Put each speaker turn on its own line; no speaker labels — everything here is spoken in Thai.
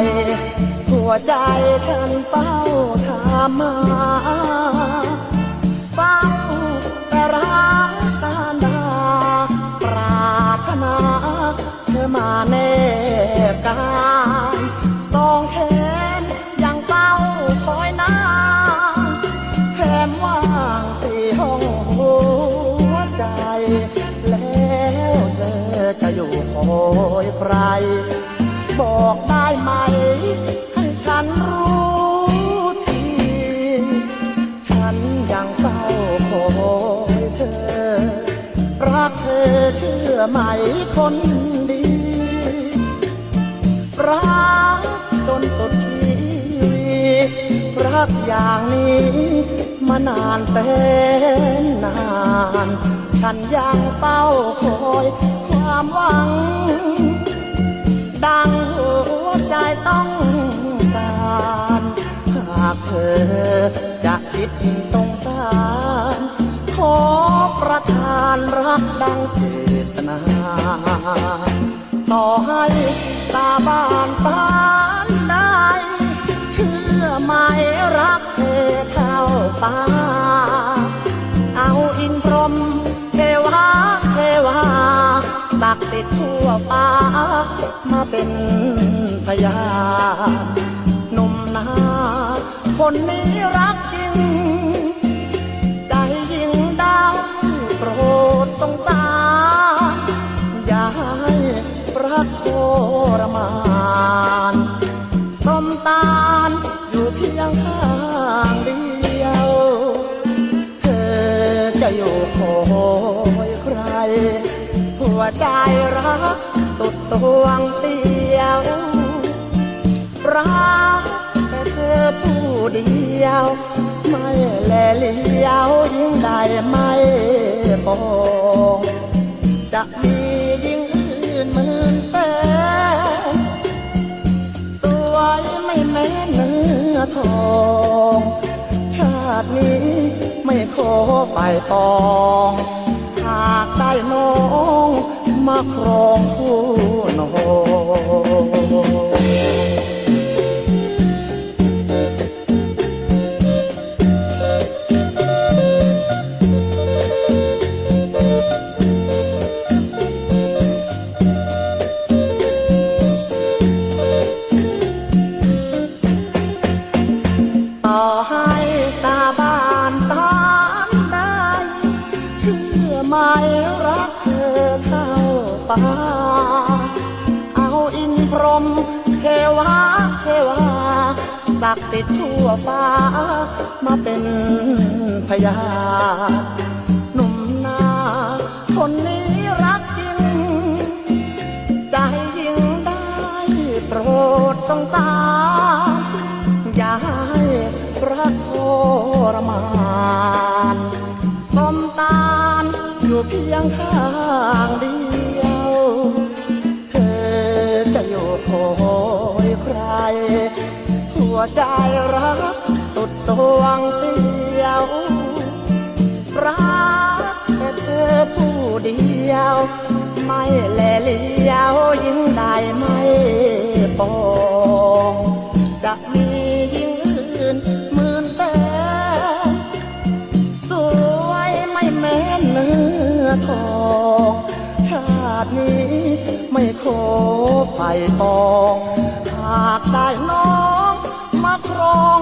ใครหัวใจฉันเฝ้าถามมาเฝ้าแต่รักกาดาปรารถนาเธอมาแนบกายสองแขนยังเฝ้าคอยนานแถมว่างสี่ห้องหัวใจ แล้วเธอจะอยู่คอยใคร ยังเฝ้าคอยเธอ รักเธอเชื่อไหมคนดี รักจนสุดชีวิตรักอย่างนี้มานานแสนนาน ฉันยังเฝ้าคอยความหวัง ดังหัวใจต้องานรักดังเจตนา ต่อให้ตาบ้านฟานได้เชื่อไหมรักเธอเท่าฟ้า เอาอินพรมเทวาเทวาตักติดทั่วฟ้า มาเป็นพยานหนุ่มนา คนนี้รักจริง คอยใคร หัวใจรักสุดสวงเสียวรักแต่เธอผู้เดียว ไม่แลเลี้ยวยิ่งใดไม่ปองจะมียิ่งอื่นหมื่นแปนสวยไม่แม้เนื้อทอง ปปอง หากได้น้องมาครองคู่ ไหมรักเธอเท่าฟ้า เอาอินพรมเทวาเทวาศักดิ์สิทธิ์ทั่วฟ้า มาเป็นพยาหนุ่มนาคนนี้รักจริง ใจยิ่งได้โปรดสงสาอย่าให้รักทรมาน พียงข้างเดียว เธอจะอยู่คอยใคร หัวใจรักสุดสวงเดียว รักแต่เธอผู้เดียว ไม่แลเลี้ยวยิ่งได้ไม่ปองจะมี อทอง ชาตินี้ไม่ขอไฟปอง หากได้น้องมาครอง